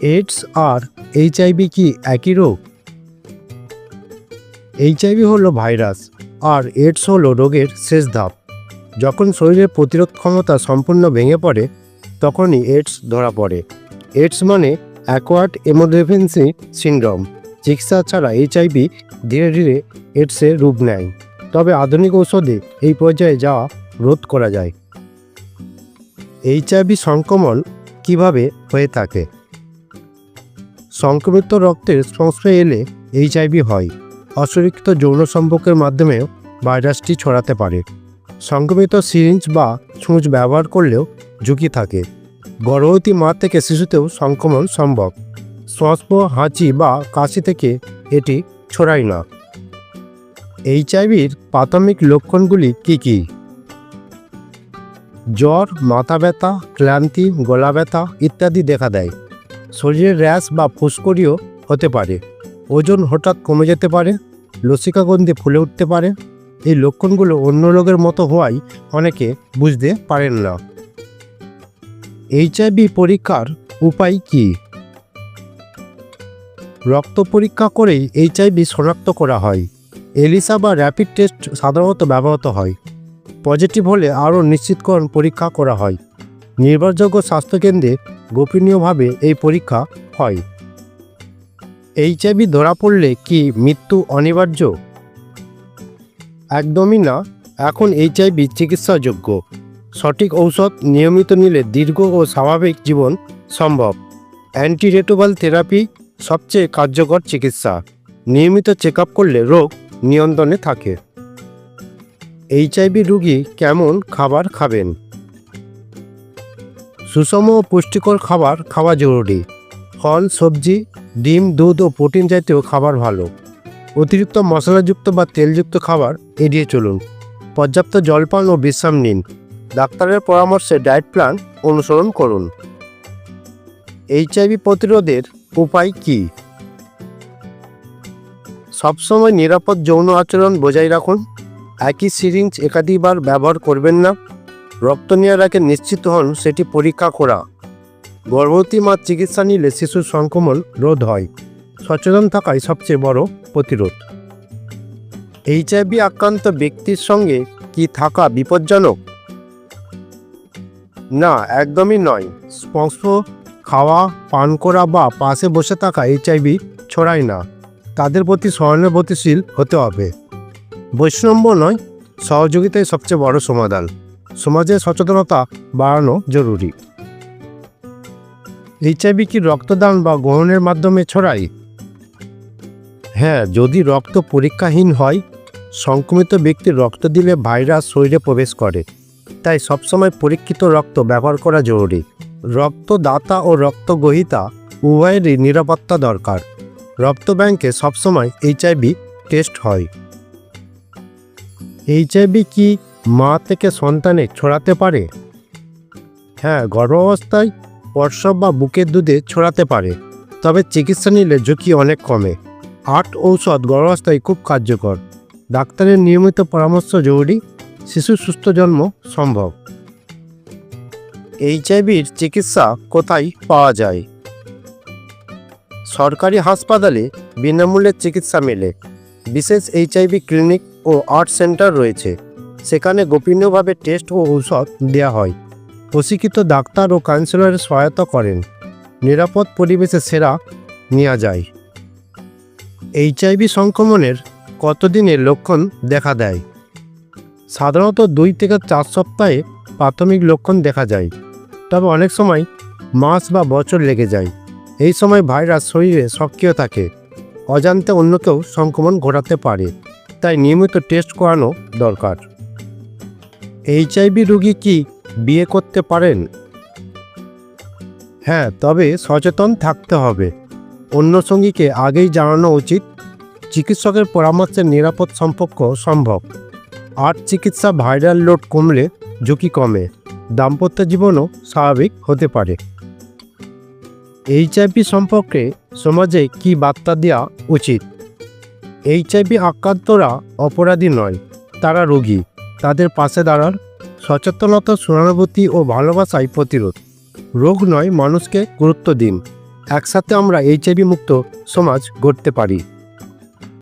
AIDS আর HIV কি একই রোগ? এইচআইভি হলো ভাইরাস আর এইডস হলো রোগের শেষ ধাপ। যখন শরীরের প্রতিরোধ ক্ষমতা সম্পূর্ণ ভেঙে পড়ে, তখনই এইডস ধরা পড়ে। এইডস মানে অ্যাকোয়ার্ড এমোডেফেন্সি সিনড্রোম চিকিৎসা ছাড়া এইচআইভি ধীরে ধীরে এইডসের রূপ নেয়। তবে আধুনিক ঔষধে এই পর্যায়ে যাওয়া রোধ করা যায়। এইচআইভি সংক্রমণ কীভাবে হয়ে থাকে? সংক্রমিত রক্তের সংস্পর্শে এলে এইচআইভি হয়। অসুরক্ষিত যৌন সম্পর্কের মাধ্যমেও ভাইরাসটি ছড়াতে পারে। সংক্রমিত সিরিঞ্জ বা ছুঁচ ব্যবহার করলেও ঝুঁকি থাকে। গর্ভবতী মা থেকে শিশুতেও সংক্রমণ সম্ভব। শ্বাসপ হাঁচি বা কাশি থেকে এটি ছড়ায় না। এইচআইভির প্রাথমিক লক্ষণগুলি কি কী? জ্বর, মাথা ব্যথা, ক্লান্তি, গলা ব্যথা ইত্যাদি দেখা দেয়। শরীরের র্যাশ বা ফুসকুড়িও হতে পারে। ওজন হঠাৎ কমে যেতে পারে, লসিকাগন্ধি ফুলে উঠতে পারে। এই লক্ষণগুলো অন্য রোগের মতো হওয়ায় অনেকে বুঝতে পারেন না। এইচআইভি পরীক্ষার উপায় কি? রক্ত পরীক্ষা করেই এইচআইভি শনাক্ত করা হয়। এলিসা বা র্যাপিড টেস্ট সাধারণত ব্যবহৃত হয়। পজিটিভ হলে আরও নিশ্চিতকরণ পরীক্ষা করা হয়। নির্ভরযোগ্য স্বাস্থ্যকেন্দ্রে গোপনীয়ভাবে এই পরীক্ষা হয়। এইচআইভি ধরা পড়লে কি মৃত্যু অনিবার্য? একদমই না। এখন এইচআইভি চিকিৎসাযোগ্য। সঠিক ঔষধ নিয়মিত নিলে দীর্ঘ ও স্বাভাবিক জীবন সম্ভব। অ্যান্টিরেটোবাল থেরাপি সবচেয়ে কার্যকর চিকিৎসা। নিয়মিত চেক করলে রোগ নিয়ন্ত্রণে থাকে। এইচআইভি রুগী কেমন খাবার খাবেন? সুষম পুষ্টিকর খাবার খাওয়া জরুরি। ফল, সবজি, ডিম, দুধ ও প্রোটিন জাতীয় খাবার ভালো। অতিরিক্ত মশলাযুক্ত বা তেলযুক্ত খাবার এড়িয়ে চলুন। পর্যাপ্ত জলপান ও বিশ্রাম নিন। ডাক্তারের পরামর্শে ডায়েট প্ল্যান অনুসরণ করুন। এইচআইভি প্রতিরোধের উপায় কী? সবসময় নিরাপদ যৌন আচরণ বজায় রাখুন। একই সিরিঞ্জ একাধিকবার ব্যবহার করবেন না। রক্ত নেওয়ার আগে নিশ্চিত হন সেটি পরীক্ষা করা। গর্ভবতী মা চিকিৎসা নিলে শিশুর সংক্রমণ রোধ হয়। সচেতন থাকাই সবচেয়ে বড় প্রতিরোধ। এইচআইভি আক্রান্ত ব্যক্তির সঙ্গে কি থাকা বিপজ্জনক? না, একদমই নয়। স্পর্শ, খাওয়া, পান করা বা পাশে বসে থাকা এইচআইভি ছড়ায় না। তাদের প্রতি সহানুভূতিশীল হতে হবে। বৈষম্য নয়, সহযোগিতাই সবচেয়ে বড় সমাধান। সমাজের সচেতনতা বাড়ানো জরুরি। এইচআইভি কি রক্তদান বা গ্রহণের মাধ্যমে ছড়ায়? হ্যাঁ যদি রক্ত পরীক্ষাহীন হয়, সংক্রমিত ব্যক্তির রক্ত দিলে ভাইরাস শরীরে প্রবেশ করে। তাই সবসময় পরীক্ষিত রক্ত ব্যবহার করা জরুরি। রক্তদাতা ও রক্তগ্রহিতা উভয়েরই নিরাপত্তা দরকার। রক্ত ব্যাংকে সবসময় এইচআইভি টেস্ট হয়। এইচআইভি কি মা থেকে সন্তানে ছড়াতে পারে? হ্যাঁ গর্ভাবস্থায় প্রসব বা বুকের দুধে ছড়াতে পারে, তবে চিকিৎসা নিলে ঝুঁকি অনেক কমে। আট ঔষধ গর্ভাবস্থায় খুব কার্যকর। ডাক্তারের নিয়মিত পরামর্শ জরুরি, শিশু সুস্থ জন্ম সম্ভব। এইচআইভির চিকিৎসা কোথায় পাওয়া যায়? সরকারি হাসপাতালে বিনামূল্যে চিকিৎসা মেলে। বিশেষ এইচআইভি ক্লিনিক ও আর্ট সেন্টার রয়েছে। সেখানে গোপনীয়ভাবে টেস্ট ও ঔষধ দেওয়া হয়। প্রশিক্ষিত ডাক্তার ও কাউন্সিলরের সহায়তা করেন। নিরাপদ পরিবেশে সেরা নেওয়া যায়। এইচআইভি সংক্রমণের কতদিনের লক্ষণ দেখা দেয়? সাধারণত দুই থেকে চার সপ্তাহে প্রাথমিক লক্ষণ দেখা যায়। তবে অনেক সময় মাস বা বছর লেগে যায়। এই সময় ভাইরাস শরীরে সক্রিয় থাকে। অজান্তে অন্যকেও সংক্রমণ ঘটাতে পারে। তাই নিয়মিত টেস্ট করানো দরকার। এইচআইভি রোগী কি বিয়ে করতে পারেন? হ্যাঁ তবে সচেতন থাকতে হবে। অন্য সঙ্গীকে আগেই জানানো উচিত, চিকিৎসকের পরামর্শে নিরাপদ সম্পর্ক সম্ভব। আর্ট চিকিৎসা ভাইরাল লোড কমলে ঝুঁকি কমে, দাম্পত্য জীবনও স্বাভাবিক হতে পারে। এইচআইভি সম্পর্কে সমাজে কি বার্তা দেওয়া উচিত? এইচআইভি আক্রান্তরা অপরাধী নয়, তারা রোগী। তাদের পাশে দাঁড়ার সচেতনতা সহানুভূতি ও ভালোবাসায় প্রতিরোধ। রোগ নয়, মানুষকে গুরুত্ব দিন। একসাথে আমরা এইচআইভি মুক্ত সমাজ গড়তে পারি।